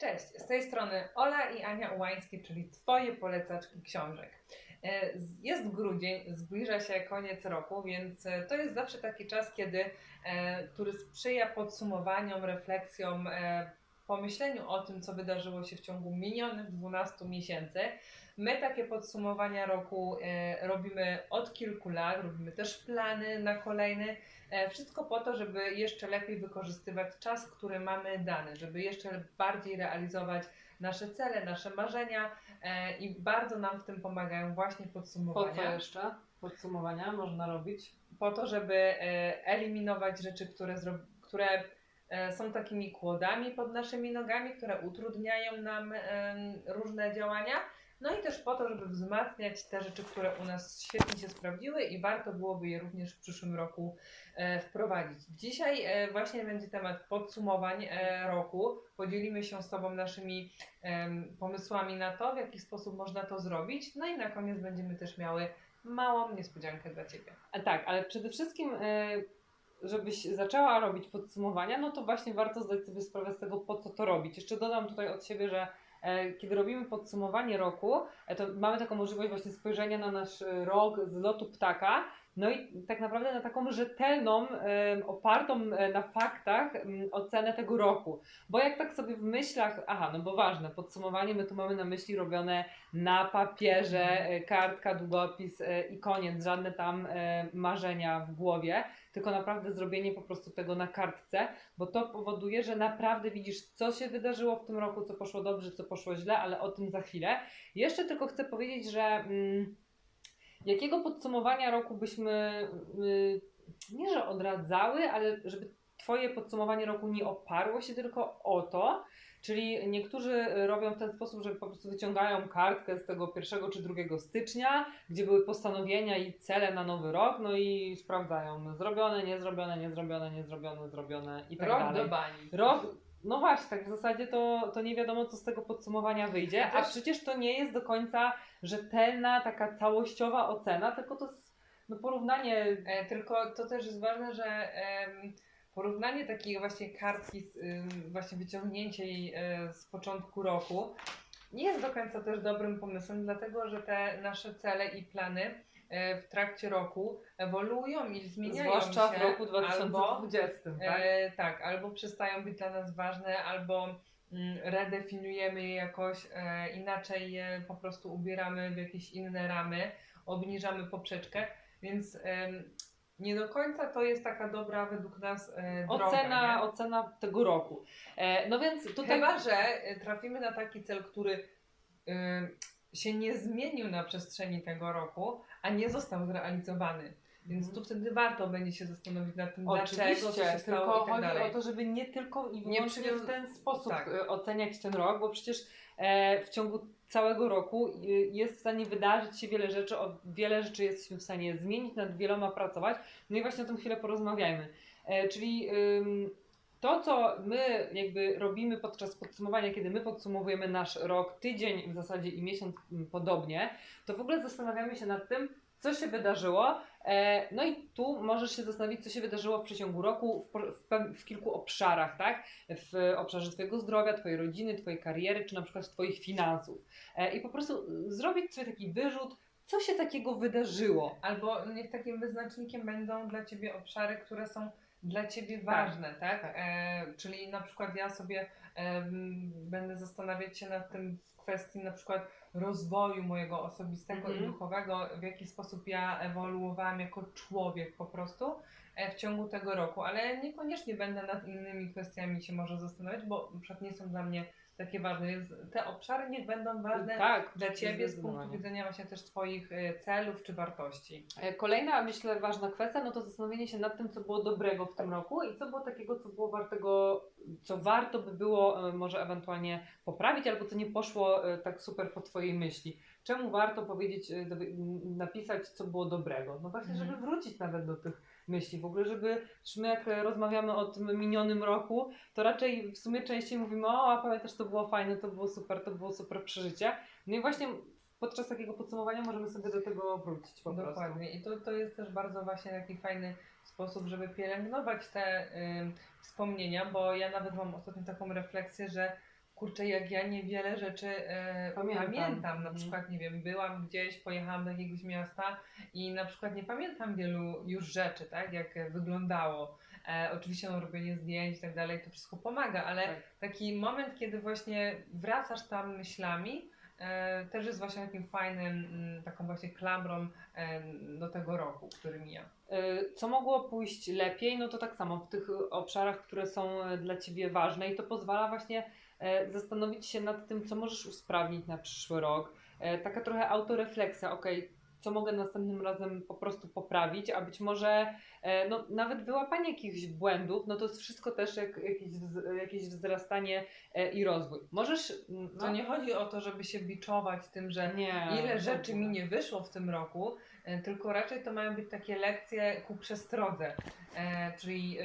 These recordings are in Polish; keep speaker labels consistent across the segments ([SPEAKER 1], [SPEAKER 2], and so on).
[SPEAKER 1] Cześć, z tej strony Ola i Ania Ułańskie, czyli Twoje polecaczki książek. E, Jest grudzień, zbliża się koniec roku, więc e, to jest zawsze taki czas, kiedy, e, który sprzyja podsumowaniom, refleksjom, pomyśleniu o tym, co wydarzyło się w ciągu minionych 12 miesięcy. My takie podsumowania roku e, robimy od kilku lat, robimy też plany na kolejny. E, Wszystko po to, żeby jeszcze lepiej wykorzystywać czas, który mamy dany, żeby jeszcze bardziej realizować nasze cele, nasze marzenia e, i bardzo nam w tym pomagają właśnie
[SPEAKER 2] Po co
[SPEAKER 1] podsumowania.
[SPEAKER 2] jeszcze podsumowania można robić?
[SPEAKER 1] Po to, żeby eliminować rzeczy, które, które są takimi kłodami pod naszymi nogami, które utrudniają nam różne działania. No i też po to, żeby wzmacniać te rzeczy, które u nas świetnie się sprawdziły i warto byłoby je również w przyszłym roku e, wprowadzić. Dzisiaj e, właśnie będzie temat podsumowań e, roku. Podzielimy się z Tobą naszymi pomysłami na to, w jaki sposób można to zrobić. No i na koniec będziemy też miały małą niespodziankę dla Ciebie.
[SPEAKER 2] A tak, ale przede wszystkim, żebyś zaczęła robić podsumowania, no to właśnie warto zdać sobie sprawę z tego, po co to robić. Jeszcze dodam tutaj od siebie, że kiedy robimy podsumowanie roku, e, to mamy taką możliwość właśnie spojrzenia na nasz e, rok z lotu ptaka. No i tak naprawdę na taką rzetelną, opartą na faktach ocenę tego roku. Bo jak tak sobie w myślach, aha, no bo ważne, podsumowanie my tu mamy na myśli robione na papierze, e, kartka, długopis e, i koniec, żadne tam e, marzenia w głowie, tylko naprawdę zrobienie po prostu tego na kartce, bo to powoduje, że naprawdę widzisz, co się wydarzyło w tym roku, co poszło dobrze, co poszło źle, ale o tym za chwilę. Jeszcze tylko chcę powiedzieć, że mm, jakiego podsumowania roku byśmy y, nie, że odradzały, ale żeby Twoje podsumowanie roku nie oparło się tylko o to, Czyli niektórzy robią w ten sposób, że po prostu wyciągają kartkę z tego 1 czy 2 stycznia, gdzie były postanowienia i cele na nowy rok, no i sprawdzają zrobione, niezrobione, niezrobione, niezrobione, zrobione i tak
[SPEAKER 1] Rok
[SPEAKER 2] dalej.
[SPEAKER 1] do bani.
[SPEAKER 2] Rok, no właśnie, tak w zasadzie to, to nie wiadomo, co z tego podsumowania wyjdzie,
[SPEAKER 1] A
[SPEAKER 2] przecież to nie jest do końca rzetelna, taka całościowa ocena, tylko to jest no, porównanie
[SPEAKER 1] E, tylko to też jest ważne, że em, porównanie takiej właśnie kartki, z, ym, właśnie wyciągnięcie jej e, z początku roku nie jest do końca też dobrym pomysłem, dlatego że te nasze cele i plany e, w trakcie roku ewoluują i zmieniają
[SPEAKER 2] zwłaszcza
[SPEAKER 1] się.
[SPEAKER 2] w roku
[SPEAKER 1] albo,
[SPEAKER 2] 2020, tak?
[SPEAKER 1] e, tak, albo przestają być dla nas ważne, albo mm, redefiniujemy je jakoś e, inaczej, je po prostu ubieramy w jakieś inne ramy, obniżamy poprzeczkę, więc em, nie do końca to jest taka dobra według nas e, droga.
[SPEAKER 2] Ocena,
[SPEAKER 1] nie?
[SPEAKER 2] ocena tego roku. E, no więc tutaj.
[SPEAKER 1] Chyba, że e, trafimy na taki cel, który e, się nie zmienił na przestrzeni tego roku, a nie został zrealizowany. Więc
[SPEAKER 2] Mhm.
[SPEAKER 1] tu wtedy warto będzie się zastanowić nad tym, dlaczego,
[SPEAKER 2] Oczywiście,
[SPEAKER 1] co się stało
[SPEAKER 2] tylko
[SPEAKER 1] i tak
[SPEAKER 2] chodzi
[SPEAKER 1] dalej.
[SPEAKER 2] o to, żeby nie tylko i
[SPEAKER 1] Nie
[SPEAKER 2] wyłącznie
[SPEAKER 1] przy-
[SPEAKER 2] w ten sposób
[SPEAKER 1] tak.
[SPEAKER 2] e, oceniać ten rok, bo przecież e, w ciągu całego roku e, jest w stanie wydarzyć się wiele rzeczy, o wiele rzeczy jesteśmy w stanie zmienić, nad wieloma pracować. No i właśnie o tym chwilę porozmawiajmy. Czyli to, co my jakby robimy podczas podsumowania, kiedy my podsumowujemy nasz rok, tydzień w zasadzie i miesiąc mm, podobnie, to w ogóle zastanawiamy się nad tym, co się wydarzyło. E, no i tu możesz się zastanowić, co się wydarzyło w przeciągu roku w, w, w kilku obszarach, tak? W obszarze Twojego zdrowia, Twojej rodziny, Twojej kariery, czy na przykład Twoich finansów. E, I po prostu zrobić sobie taki wyrzut, co się takiego wydarzyło.
[SPEAKER 1] Albo niech takim wyznacznikiem będą dla Ciebie obszary, które są dla Ciebie ważne, tak?
[SPEAKER 2] tak.
[SPEAKER 1] E, czyli na przykład ja sobie em, będę zastanawiać się nad tym w kwestii na przykład rozwoju mojego osobistego i
[SPEAKER 2] Mhm.
[SPEAKER 1] duchowego, w jaki sposób ja ewoluowałam jako człowiek po prostu e, w ciągu tego roku, ale niekoniecznie będę nad innymi kwestiami się może zastanawiać, bo na przykład nie są dla mnie takie ważne, więc te obszary niech będą ważne
[SPEAKER 2] tak,
[SPEAKER 1] dla Ciebie z punktu widzenia właśnie też Twoich e, celów czy wartości.
[SPEAKER 2] E, Kolejna, myślę, ważna kwestia, no to zastanowienie się nad tym, co było dobrego w tym roku i co było takiego, co było wartego, co warto by było e, może ewentualnie poprawić, albo co nie poszło e, tak super po Twojej myśli. Czemu warto powiedzieć, napisać, co było dobrego? No właśnie,
[SPEAKER 1] Mhm.
[SPEAKER 2] żeby wrócić nawet do tych myśli. W ogóle, żeby, że my jak e, rozmawiamy o tym minionym roku, to raczej w sumie częściej mówimy, o, a pamiętasz, to było fajne, to było super, to było super przeżycie. No i właśnie podczas takiego podsumowania możemy sobie do tego wrócić po prostu.
[SPEAKER 1] Dokładnie. I to, to jest też bardzo właśnie taki fajny sposób, żeby pielęgnować te ym, wspomnienia, bo ja nawet mam ostatnio taką refleksję, że kurczę, jak ja niewiele rzeczy e,
[SPEAKER 2] Pamiętam.
[SPEAKER 1] pamiętam. Na
[SPEAKER 2] Mhm.
[SPEAKER 1] przykład, nie wiem, byłam gdzieś, pojechałam do jakiegoś miasta i na przykład nie pamiętam wielu już rzeczy, tak, jak wyglądało. E, oczywiście no, robienie zdjęć i tak dalej, to wszystko pomaga, ale
[SPEAKER 2] Tak.
[SPEAKER 1] taki moment, kiedy właśnie wracasz tam myślami, e, też jest właśnie takim fajnym, mm, taką właśnie klamrą e, do tego roku, który mija.
[SPEAKER 2] Y, Co mogło pójść lepiej? No to tak samo w tych y, obszarach, które są y, dla Ciebie ważne i to pozwala właśnie e, zastanowić się nad tym, co możesz usprawnić na przyszły rok. Taka trochę autorefleksja, ok, co mogę następnym razem po prostu poprawić, a być może e, no, nawet wyłapanie jakichś błędów, no to jest wszystko też jak, jakieś, jakieś wzrastanie e, i rozwój. Możesz... mm,
[SPEAKER 1] To
[SPEAKER 2] No,
[SPEAKER 1] nie chodzi o to, żeby się biczować tym, że
[SPEAKER 2] nie,
[SPEAKER 1] ile rzeczy mi nie wyszło w tym roku, e, tylko raczej to mają być takie lekcje ku przestrodze. Czyli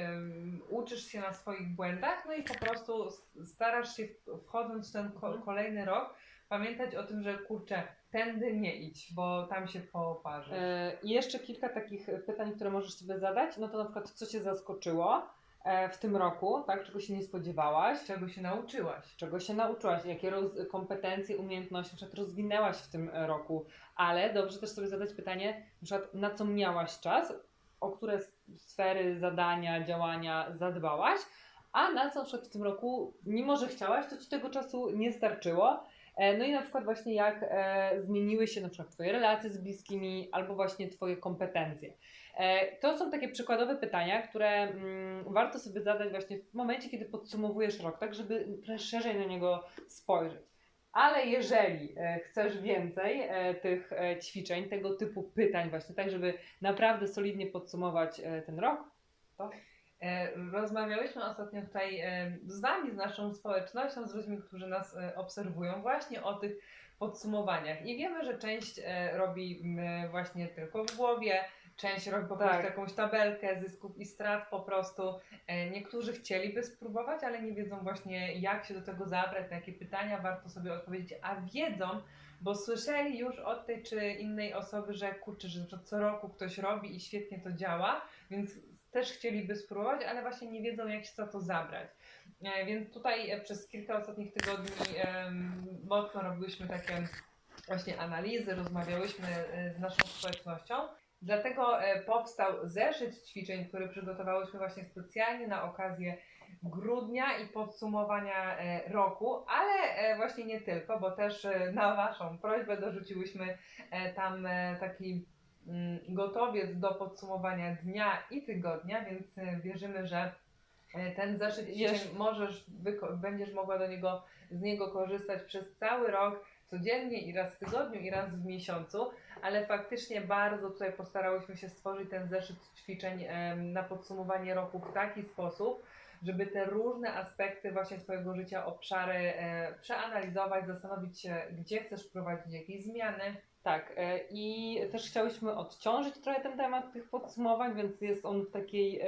[SPEAKER 1] uczysz się na swoich błędach, no i po prostu starasz się wchodząc w ten
[SPEAKER 2] Mhm.
[SPEAKER 1] kolejny rok pamiętać o tym, że kurczę, tędy nie idź, bo tam się poparzysz.
[SPEAKER 2] E, I jeszcze kilka takich pytań, które możesz sobie zadać. No to na przykład, co Cię zaskoczyło e, w tym roku, tak? Czego się nie spodziewałaś?
[SPEAKER 1] Czego się nauczyłaś?
[SPEAKER 2] Czego się nauczyłaś? Jakie roz, kompetencje, umiejętności na przykład rozwinęłaś w tym e, roku? Ale dobrze też sobie zadać pytanie, na przykład, na co miałaś czas, o które sfery, zadania, działania zadbałaś, a na co na przykład w tym roku, mimo że chciałaś, to Ci tego czasu nie starczyło. E, No i na przykład właśnie jak e, zmieniły się na przykład Twoje relacje z bliskimi albo właśnie Twoje kompetencje. E, to są takie przykładowe pytania, które mm, warto sobie zadać właśnie w momencie, kiedy podsumowujesz rok, tak żeby szerzej na niego spojrzeć. Ale jeżeli chcesz więcej tych ćwiczeń, tego typu pytań właśnie, tak żeby naprawdę solidnie podsumować ten rok,
[SPEAKER 1] E, Rozmawiałyśmy ostatnio tutaj e, z Wami, z naszą społecznością, z ludźmi, którzy nas e, obserwują, właśnie o tych podsumowaniach. I wiemy, że część e, robi właśnie tylko w głowie, część robi po
[SPEAKER 2] Tak.
[SPEAKER 1] prostu jakąś tabelkę zysków i strat po prostu. E, Niektórzy chcieliby spróbować, ale nie wiedzą właśnie jak się do tego zabrać, na jakie pytania warto sobie odpowiedzieć, a wiedzą, bo słyszeli już od tej czy innej osoby, że kurczę, że co roku ktoś robi i świetnie to działa, więc też chcieliby spróbować, ale właśnie nie wiedzą, jak się za to zabrać. E, Więc tutaj e, przez kilka ostatnich tygodni mocno robiłyśmy takie właśnie analizy, rozmawiałyśmy e, z naszą społecznością. Dlatego powstał zeszyt ćwiczeń, który przygotowałyśmy właśnie specjalnie na okazję grudnia i podsumowania roku, ale właśnie nie tylko, bo też na Waszą prośbę dorzuciłyśmy tam taki gotowiec do podsumowania dnia i tygodnia, więc e, wierzymy, że e, ten zeszyt
[SPEAKER 2] Jeszcze-
[SPEAKER 1] możesz, będziesz mogła do niego, z niego korzystać przez cały rok, codziennie i raz w tygodniu i raz w miesiącu, ale faktycznie bardzo tutaj postarałyśmy się stworzyć ten zeszyt ćwiczeń na podsumowanie roku w taki sposób, żeby te różne aspekty właśnie Twojego życia, obszary e, przeanalizować, zastanowić się, gdzie chcesz wprowadzić jakieś zmiany.
[SPEAKER 2] Tak, e, i też chciałyśmy odciążyć trochę ten temat tych podsumowań, więc jest on w takiej,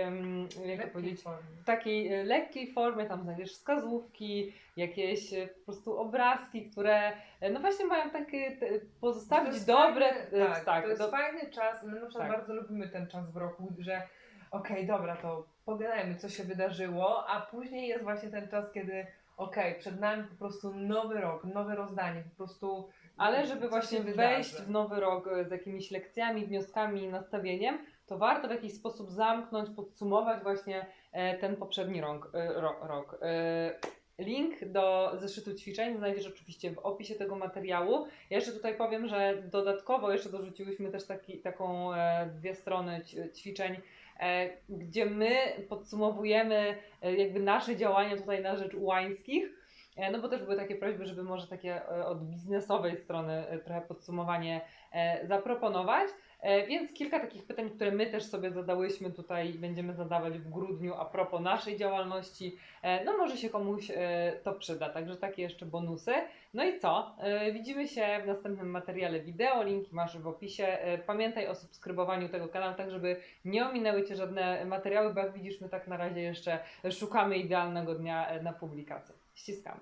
[SPEAKER 2] jak to powiedzieć, w takiej e, lekkiej formie, tam znajdziesz wskazówki, jakieś po prostu obrazki, które no właśnie mają takie te, pozostawić dobre,
[SPEAKER 1] fajny,
[SPEAKER 2] e,
[SPEAKER 1] tak, to jest
[SPEAKER 2] do-
[SPEAKER 1] fajny czas. My na przykład
[SPEAKER 2] Tak.
[SPEAKER 1] bardzo lubimy ten czas w roku, że okej, dobra, to pogadajmy, co się wydarzyło, a później jest właśnie ten czas, kiedy okej, przed nami po prostu nowy rok, nowe rozdanie, po prostu.
[SPEAKER 2] Ale żeby
[SPEAKER 1] co
[SPEAKER 2] właśnie wejść w nowy rok e, z jakimiś lekcjami, wnioskami i nastawieniem, to warto w jakiś sposób zamknąć, podsumować właśnie e, ten poprzedni rok. e, ro- rok. E, Link do zeszytu ćwiczeń znajdziesz oczywiście w opisie tego materiału. Ja jeszcze tutaj powiem, że dodatkowo jeszcze dorzuciłyśmy też taki, taką dwie strony ćwiczeń, gdzie my podsumowujemy e, jakby nasze działania tutaj na rzecz Łańskich. E, No bo też były takie prośby, żeby może takie e, od biznesowej strony e, trochę podsumowanie zaproponować. Więc kilka takich pytań, które my też sobie zadałyśmy tutaj będziemy zadawać w grudniu a propos naszej działalności. No może się komuś to przyda, także takie jeszcze bonusy. No i co? Widzimy się w następnym materiale wideo, linki masz w opisie. Pamiętaj o subskrybowaniu tego kanału, tak żeby nie ominęły Cię żadne materiały, bo jak widzisz my tak na razie jeszcze szukamy idealnego dnia na publikację. Ściskamy.